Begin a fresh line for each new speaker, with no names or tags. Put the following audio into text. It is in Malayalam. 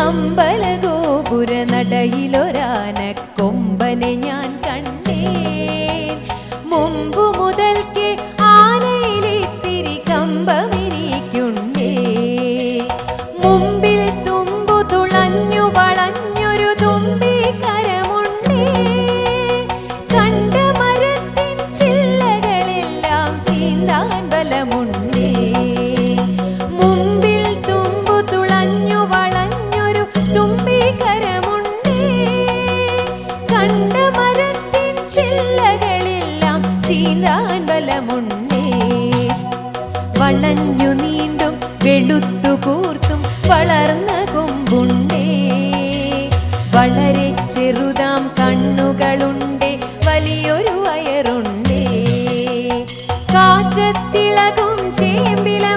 അമ്പലഗോപുര നടയിലൊരാന കൊമ്പനെ ഞാൻ കണ്ടേ മുമ്പു ചീന്താൻ ബലമുണ്ടേ. വളഞ്ഞു നീണ്ടും വെളുത്തു കൂർത്തും വളർന്ന കൊമ്പുണ്ടേ. വളരെ ചെറുതാം കണ്ണുകളുണ്ടേ. വലിയൊരു വയറുണ്ടേ. കാറ്റത്തിളകും ചേമ്പില